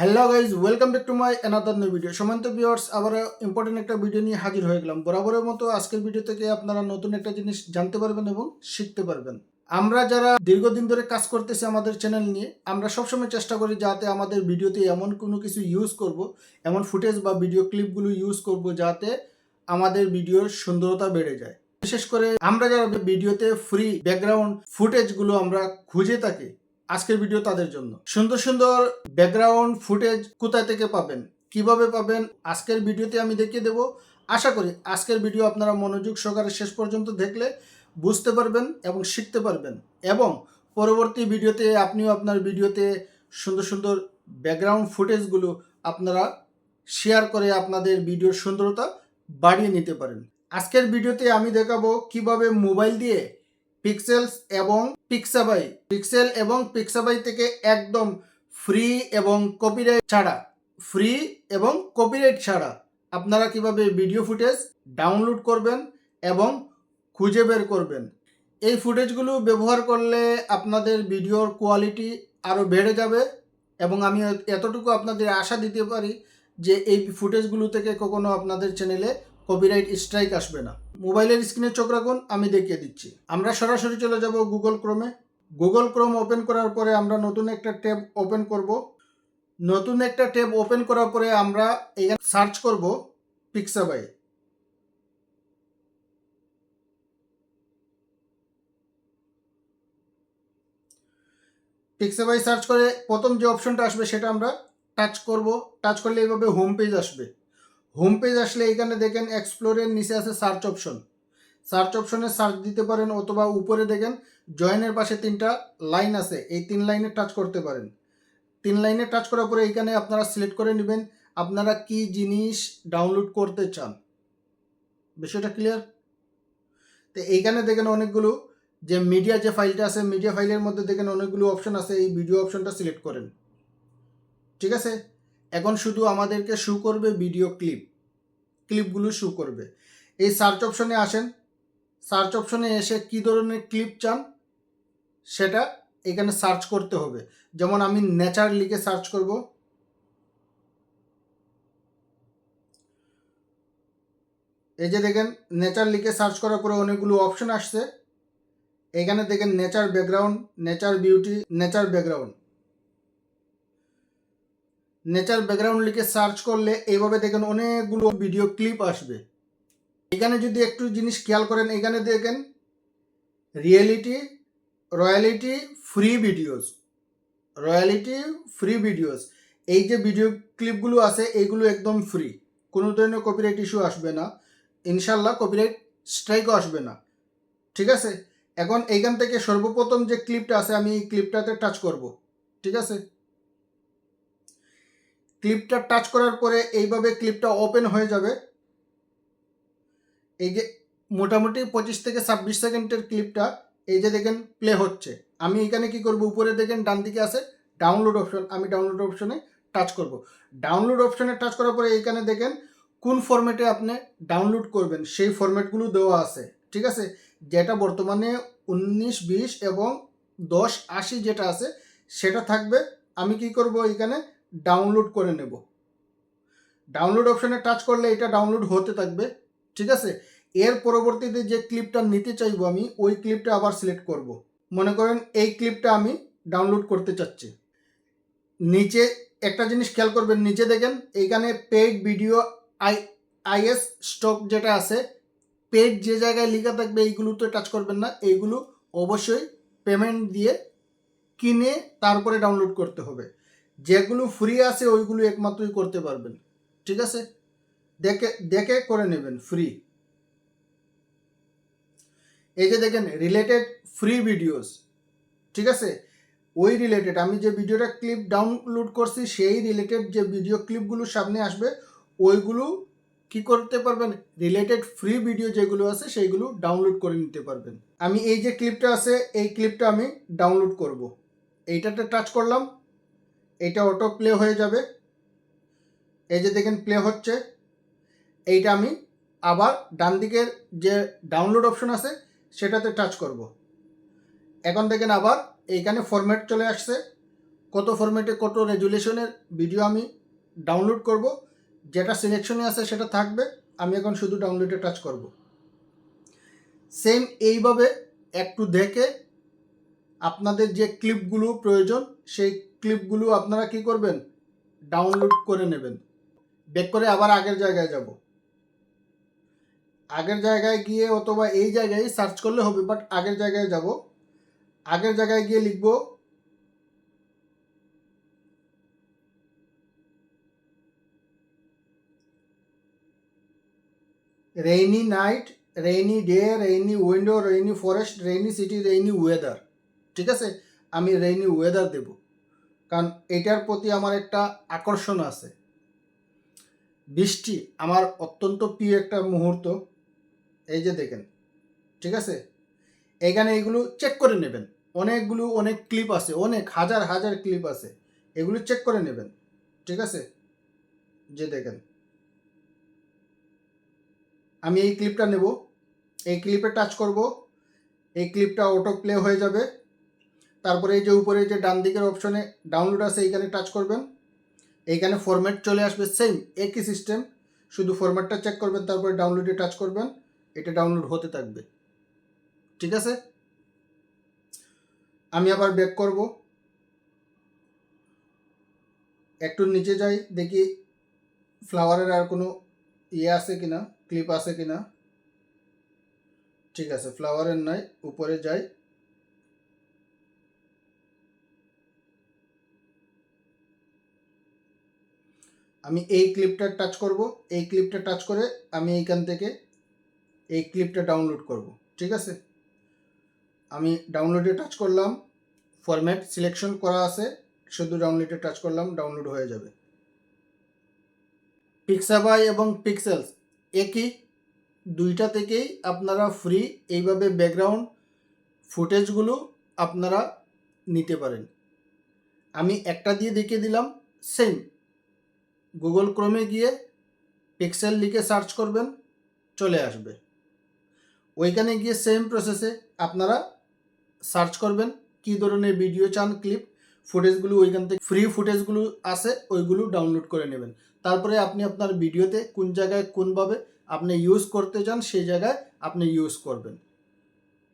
Hello guys welcome back to my another new video সমান্ত viewers আবার important একটা video নিয়ে হাজির হয়ে গেলাম। বরাবরের মতো আজকের ভিডিও থেকে আপনারা নতুন একটা জিনিস জানতে পারবেন এবং শিখতে পারবেন। আমরা যারা দীর্ঘদিন ধরে কাজ করতেছি আমাদের চ্যানেল নিয়ে, আমরা সবসময় চেষ্টা করি যাতে আমাদের ভিডিওতে এমন কোনো কিছু ইউজ করব, এমন ফুটেজ বা ভিডিও ক্লিপগুলো ইউজ করব যাতে আমাদের ভিডিওর সুন্দরতা বেড়ে যায়। বিশেষ করে আমরা যারা ভিডিওতে ফ্রি ব্যাকগ্রাউন্ড ফুটেজগুলো আমরা খুঁজে থাকি আজকের ভিডিও তাদের জন্য। সুন্দর সুন্দর ব্যাকগ্রাউন্ড ফুটেজ কোথায় থেকে পাবেন, কীভাবে পাবেন, আজকের ভিডিওতে আমি দেখিয়ে দেব। আশা করি আজকের ভিডিও আপনারা মনোযোগ সহকারে শেষ পর্যন্ত দেখলে বুঝতে পারবেন এবং শিখতে পারবেন। এবং পরবর্তী ভিডিওতে আপনিও আপনার ভিডিওতে সুন্দর সুন্দর ব্যাকগ্রাউন্ড ফুটেজগুলো আপনারা শেয়ার করে আপনাদের ভিডিওর সুন্দরতা বাড়িয়ে নিতে পারেন। আজকের ভিডিওতে আমি দেখাবো কীভাবে মোবাইল দিয়ে পিক্সেলস এবং পিক্সাবাই পিক্সেল এবং পিক্সাবাই থেকে একদম ফ্রি এবং কপিরাইট ছাড়া ফ্রি এবং কপিরাইট ছাড়া আপনারা কীভাবে ভিডিও ফুটেজ ডাউনলোড করবেন এবং খুঁজে বের করবেন? এই ফুটেজগুলো ব্যবহার করলে আপনাদের ভিডিওর কোয়ালিটি আরও বেড়ে যাবে এবং আমি এতটুকু আপনাদের আশা দিতে পারি যে এই ফুটেজগুলো থেকে কখনো আপনাদের চ্যানেলে কপিরাইট স্ট্রাইক আসবে না। মোবাইলের স্ক্রিনে চোখ রাখুন, আমি দেখিয়ে দিচ্ছি। আমরা সরাসরি চলে যাব গুগল ক্রোমে গুগল ক্রোম ওপেন করার পরে আমরা নতুন একটা ট্যাব ওপেন করব। নতুন একটা ট্যাব ওপেন করার পরে আমরা এখানে সার্চ করব পিক্সাবাই পিক্সাবাই সার্চ করে প্রথম যে অপশনটা আসবে সেটা আমরা টাচ করব। টাচ করলে এইভাবে হোম পেজ আসবে। হোম পেজ আসলে এখানে দেখেন এক্সপ্লোরের নিচে আছে সার্চ অপশন সার্চ অপশনে সার্চ দিতে পারেন অথবা উপরে দেখেন জয়েনের পাশে তিনটা লাইন আছে, এই তিন লাইনে টাচ করতে পারেন। তিন লাইনে টাচ করার পরে এইখানে আপনারা সিলেক্ট করে নেবেন আপনারা কি জিনিস ডাউনলোড করতে চান। বিষয়টা ক্লিয়ার তো এইখানে দেখেন অনেকগুলো যে মিডিয়া যে ফাইলটা আছে মিডিয়া ফাইলের মধ্যে দেখেন অনেকগুলো অপশন আছে, এই ভিডিও অপশনটা সিলেক্ট করেন। ঠিক আছে? এখন শুধু আমাদেরকে শু করবে ভিডিও ক্লিপ ক্লিপগুলো শু করবে। এই সার্চ অপশনে আসেন। সার্চ অপশনে এসে কী ধরনের ক্লিপ চান, সেটা এখানে সার্চ করতে হবে। যেমন আমি নেচার লিখে সার্চ করব। এই যে দেখেন নেচার লিখে সার্চ করার পরে অনেকগুলো অপশন আসছে। এখানে দেখেন nature background nature beauty nature background nature background লিখে সার্চ করলে এইভাবে দেখেন অনেকগুলো ভিডিও ক্লিপ আসবে। এখানে যদি একটু জিনিস খেয়াল করেন, এখানে দেখেন reality royalty free videos royalty free videos এই যে ভিডিও ক্লিপগুলো আছে, এইগুলো একদম ফ্রি কোনো ধরনের কপিরাইট ইস্যু আসবে না। ইনশাল্লাহ কপিরাইট স্ট্রাইকও আসবে না। ঠিক আছে? এখন এইখান থেকে সর্বপ্রথম যে ক্লিপটা আছে, আমি এই ক্লিপটাতে টাচ করব। ঠিক আছে? ক্লিপটা টাচ করার পরে এইভাবে ক্লিপটা ওপেন হয়ে যাবে। এই যে মোটামুটি পঁচিশ থেকে ছাব্বিশ সেকেন্ডের ক্লিপটা এই যে দেখেন প্লে হচ্ছে। আমি এখানে কি করব? উপরে দেখেন ডান দিকে আছে ডাউনলোড অপশন। আমি ডাউনলোড অপশনে টাচ করব। ডাউনলোড অপশনে টাচ করার পরে এইখানে দেখেন কোন ফরম্যাটে আপনি ডাউনলোড করবেন, সেই ফরম্যাটগুলো দেওয়া আছে। ঠিক আছে? যেটা বর্তমানে উনিশ, বিশ এবং দশ, আশি যেটা আছে, সেটা থাকবে। আমি কি করব এখানে ডাউনলোড করে নেব। ডাউনলোড অপশনে টাচ করলে এটা ডাউনলোড হতে থাকবে, ঠিক আছে? এর পরবর্তীতে যে ক্লিপটা নিতে চাইব আমি, ওই ক্লিপটা আবার সিলেক্ট করব। মনে করেন এই ক্লিপটা আমি ডাউনলোড করতে চাচ্ছি। নিচে একটা জিনিস খেয়াল করবেন, নিচে দেখেন, এইখানে paid video I IS stock যেটা আছে পেড যে জায়গায় লেখা থাকবে এইগুলোতে টাচ করবেন না, এইগুলো অবশ্যই পেমেন্ট দিয়ে কিনে তারপরে ডাউনলোড করতে হবে। যেগুলো ফ্রি আছে, ওইগুলো একমাত্রই করতে পারবেন। ঠিক আছে? দেখে দেখে করে নেবেন ফ্রি এই যে দেখেন রিলেটেড ফ্রি ভিডিওস ঠিক আছে? ওই রিলেটেড আমি যে ভিডিওটা ক্লিপ ডাউনলোড করছি, সেই রিলেটেড যে ভিডিও ক্লিপগুলো সামনে আসবে, ওইগুলো কি করতে পারবেন? রিলেটেড ফ্রি ভিডিও যেগুলো আছে, সেইগুলো ডাউনলোড করে নিতে পারবেন। আমি এই যে ক্লিপটা আছে, এই ক্লিপটা আমি ডাউনলোড করব। এইটাতে টাচ করলাম। এইটা অটো প্লে হয়ে যাবে। এই যে দেখেন প্লে হচ্ছে। এইটা আমি আবার ডান দিকের যে ডাউনলোড অপশন আছে, সেটাতে টাচ করব। এখন দেখেন আবার এইখানে ফরম্যাট চলে আসছে। কত ফরম্যাটে কত রেজুলেশনের ভিডিও আমি ডাউনলোড করব। যেটা সিলেকশনে আছে, সেটা থাকবে। আমি এখন শুধু ডাউনলোডে টাচ করব। সেম এইভাবে একটু দেখে আপনাদের যে ক্লিপগুলো প্রয়োজন, সেই ক্লিপগুলো আপনারা কি করবেন? ডাউনলোড করে নেবেন। ব্যাক করে আবার আগের জায়গায় যাব। আগের জায়গায় গিয়ে অথবা এই জায়গায় সার্চ করলে হবে বাট আগের জায়গায় যাব। আগের জায়গায় গিয়ে লিখব rainy night rainy day rainy window rainy forest rainy city rainy weather ঠিক আছে? আমি রেইনি ওয়েদার দেব। কারণ এটার প্রতি আমার একটা আকর্ষণ আছে। বৃষ্টি আমার অত্যন্ত প্রিয় একটা মুহূর্ত। এই যে দেখেন, ঠিক আছে? এখানে এগুলো চেক করে নেবেন। অনেকগুলো, অনেক ক্লিপ আছে, অনেক, হাজার হাজার ক্লিপ আছে। এগুলো চেক করে নেবেন, ঠিক আছে? যে দেখেন, আমি এই ক্লিপটা নেব, এই ক্লিপে টাচ করব, এই ক্লিপটা অটো প্লে হয়ে যাবে। তারপরে এই যে উপরে যে ডান দিকের অপশনে ডাউনলোড আছে, এইখানে টাচ করবেন। এইখানে ফরম্যাট চলে আসবে সেম একই সিস্টেম শুধু ফরম্যাটটা চেক করবেন, তারপরে ডাউনলোডে টাচ করবেন, এটা ডাউনলোড হতে থাকবে। ঠিক আছে? আমি আবার ব্যাক করব। একটু নিচে যাই, দেখি ফ্লাওয়ারের আর কোনো ইয়ে আছে কিনা ক্লিপ আছে কিনা। ঠিক আছে ফ্লাওয়ারের নাই, উপরে যাই। আমি এই ক্লিপটা টাচ করব, এই ক্লিপটা টাচ করে আমি এইখান থেকে এই ক্লিপটা ডাউনলোড করব, ঠিক আছে? আমি ডাউনলোডে টাচ করলাম ফরম্যাট সিলেকশন করা আছে, শুধু ডাউনলোডে টাচ করলাম ডাউনলোড হয়ে যাবে। পিক্সাবাই এবং পিক্সেলস একই, দুইটা থেকেই আপনারা ফ্রি এইভাবে ব্যাকগ্রাউন্ড ফুটেজগুলো আপনারা নিতে পারেন। আমি একটা দিয়ে দেখিয়ে দিলাম সেম গুগল ক্রোমে গিয়ে পিক্সেল লিখে সার্চ করবেন, চলে আসবে। ওইখানে গিয়ে সেম প্রসেসে আপনারা সার্চ করবেন কী ধরনের ভিডিও চান ক্লিপ ফুটেজগুলো ওইখান থেকে ফ্রি ফুটেজগুলো আছে, ওইগুলো ডাউনলোড করে নেবেন। তারপরে আপনি আপনার ভিডিওতে কোন জায়গায় কোনভাবে আপনি ইউজ করতে চান, সেই জায়গায় আপনি ইউজ করবেন।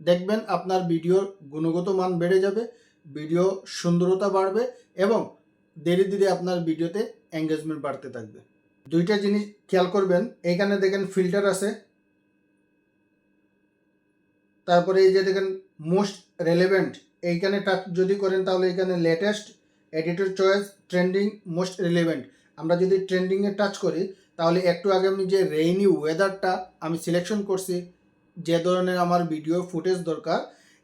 দেখবেন আপনার ভিডিওর গুণগত মান বেড়ে যাবে ভিডিও সুন্দরতা বাড়বে এবং ধীরে ধীরে আপনার ভিডিওতে এঙ্গেজমেন্ট বাড়তে থাকবে। দুইটা জিনিস খেয়াল করবেন, এইখানে দেখেন ফিল্টার আছে। তারপরে এই যে দেখেন মোস্ট রেলেভেন্ট এইখানে টাচ যদি করেন তাহলে এখানে latest editor choice trending most relevant আমরা যদি ট্রেন্ডিংয়ে টাচ করি, তাহলে একটু আগে আমি যে রেইনি ওয়েদারটা আমি সিলেকশন করছি, যে ধরনের আমার ভিডিও ফুটেজ দরকার,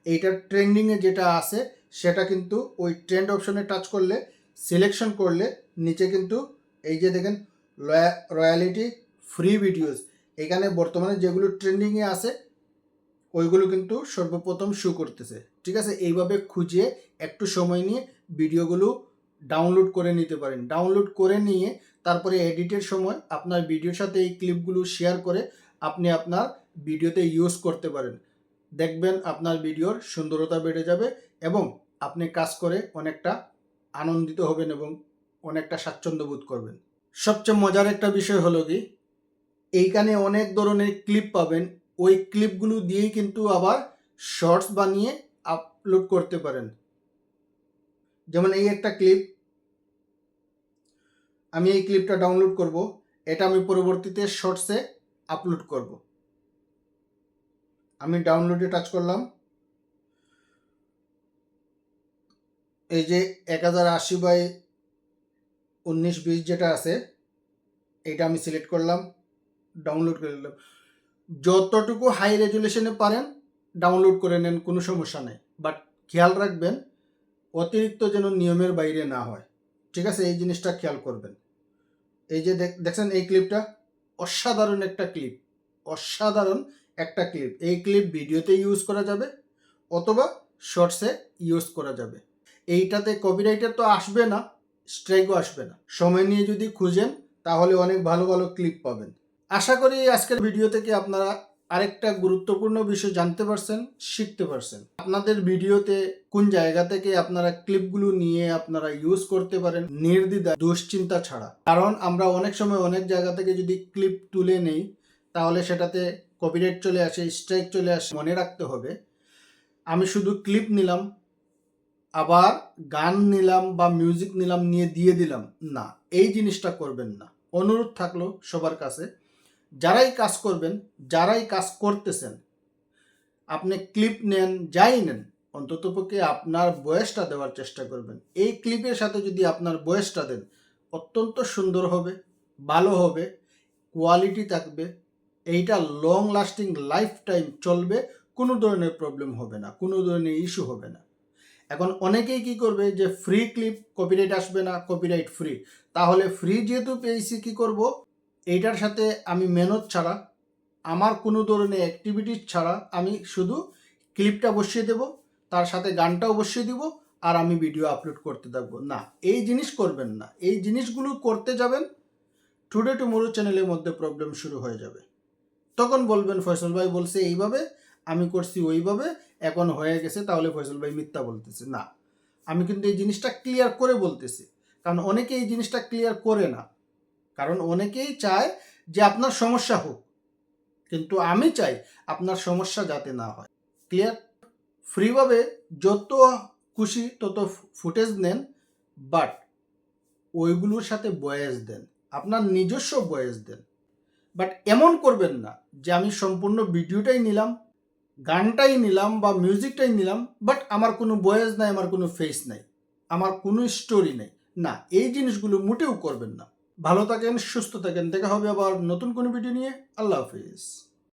এইটার ট্রেন্ডিংয়ে যেটা আছে, সেটা কিন্তু ওই ট্রেন্ড অপশনে টাচ করলে সিলেকশন করলে নিচে কিন্তু এই যে দেখেন রয়্যালিটি ফ্রি ভিডিওস এখানে বর্তমানে যেগুলো ট্রেন্ডিংয়ে আছে, ওইগুলো কিন্তু সর্বপ্রথম শো করতেছে। ঠিক আছে? এইভাবে খুঁজে একটু সময় নিয়ে ভিডিওগুলো ডাউনলোড করে নিতে পারেন। ডাউনলোড করে নিয়ে তারপরে এডিটের সময় আপনার ভিডিওর সাথে এই ক্লিপগুলো শেয়ার করে আপনি আপনার ভিডিওতে ইউজ করতে পারেন। দেখবেন আপনার ভিডিওর সুন্দরতা বেড়ে যাবে এবং আপনি কাজ করে অনেকটা আনন্দিত হবেন এবং অনেকটা স্বাচ্ছন্দ্য বোধ করবেন। সবচেয়ে মজার একটা বিষয় হলো কি, এইখানে অনেক ধরনের ক্লিপ পাবেন। ওই ক্লিপগুলো দিয়েই কিন্তু আবার শর্টস বানিয়ে আপলোড করতে পারেন। যেমন এই একটা ক্লিপ আমি এই ক্লিপটা ডাউনলোড করব। এটা আমি পরবর্তীতে শর্টসে আপলোড করব। আমি ডাউনলোডে টাচ করলাম। এই যে এক হাজার আশি বাই উনিশ বিশ যেটা আছে এটা আমি সিলেক্ট করলাম ডাউনলোড করে নিলাম। যতটুকু হাই রেজুলেশনে পারেন ডাউনলোড করে নেন, কোনো সমস্যা নেই। বাট খেয়াল রাখবেন, অতিরিক্ত যেন নিয়মের বাইরে না হয়। ঠিক আছে? এই জিনিসটা খেয়াল করবেন। এই যে দেখছেন এই ক্লিপটা অসাধারণ একটা ক্লিপ অসাধারণ একটা ক্লিপ এই ক্লিপ ভিডিওতে ইউজ করা যাবে, অথবা শর্টসে ইউজ করা যাবে। এইটাতে কপিরাইটার তো আসবে না স্ট্রাইকও আসবে না। সময় নিয়ে যদি খুঁজেন, তাহলে অনেক ভালো ভালো ক্লিপ পাবেন। আশা করি আজকের ভিডিও থেকে আপনারা আরেকটা গুরুত্বপূর্ণ বিষয় জানতে পারছেন, শিখতে পারছেন। আপনাদের ভিডিওতে কোন জায়গা থেকে আপনারা ক্লিপগুলো নিয়ে আপনারা ইউজ করতে পারেন নির্দ্বিধা দুশ্চিন্তা ছাড়া। কারণ আমরা অনেক সময় অনেক জায়গা থেকে যদি ক্লিপ তুলে নেই, তাহলে সেটাতে কপিরাইট চলে আসে স্ট্রাইক চলে আসে, মনে রাখতে হবে। আমি শুধু ক্লিপ নিলাম আবার গান নিলাম বা মিউজিক নিলাম নিয়ে দিয়ে দিলাম, না, এই জিনিসটা করবেন না। অনুরোধ থাকল সবার কাছে, যারাই কাজ করবেন, যারাই কাজ করতেছেন, আপনি ক্লিপ নেন, যাই নেন অন্ততপক্ষে আপনার বয়সটা দেওয়ার চেষ্টা করবেন। এই ক্লিপের সাথে যদি আপনার বয়সটা দেন, অত্যন্ত সুন্দর হবে, ভালো হবে কোয়ালিটি থাকবে, এইটা লং লাস্টিং লাইফ টাইম চলবে, কোনো ধরনের প্রবলেম হবে না, কোনো ধরনের ইস্যু হবে না। এখন অনেকেই কি করবে যে ফ্রি ক্লিপ কপিরাইট আসবে না কপিরাইট ফ্রি তাহলে ফ্রি যেহেতু পেয়েছি, কি করব? এইটার সাথে আমি মেহনত ছাড়া, আমার কোনো ধরনের অ্যাক্টিভিটিস ছাড়া আমি শুধু ক্লিপটা বসিয়ে দেব, তার সাথে গানটাও বসিয়ে দিব আর আমি ভিডিও আপলোড করতে থাকব। না, এই জিনিস করবেন না। এই জিনিসগুলো করতে যাবেন টুডে টুমোরো চ্যানেলের মধ্যে প্রবলেম শুরু হয়ে যাবে। তখন বলবেন ফয়সল ভাই বলছে এইভাবে, আমি করছি ওইভাবে এখন হয়ে গেছে, তাহলে ফয়সল ভাই মিথ্যা বলতেছে। না, আমি কিন্তু এই জিনিসটা ক্লিয়ার করে বলতেছি। কারণ অনেকে এই জিনিসটা ক্লিয়ার করে না। কারণ অনেকেই চায় যে আপনার সমস্যা হোক, কিন্তু আমি চাই আপনার সমস্যা যাতে না হয়। ক্লিয়ার ফ্রিভাবে যত খুশি তত ফুটেজ নেন বাট ওইগুলোর সাথে বয়েস দেন। আপনার নিজস্ব বয়েস দেন। বাট এমন করবেন না যে আমি সম্পূর্ণ ভিডিওটাই নিলাম গানটাই নিলাম বা মিউজিকটাই নিলাম বাট আমার কোনো বয়েস নাই, আমার কোনো ফেস নাই, আমার কোনো স্টোরি নেই। না, এই জিনিসগুলো মোটেও করবেন না। ভালো থাকেন, সুস্থ থাকেন। দেখা হবে আবার নতুন কোনো ভিডিও নিয়ে। আল্লাহ হাফিজ।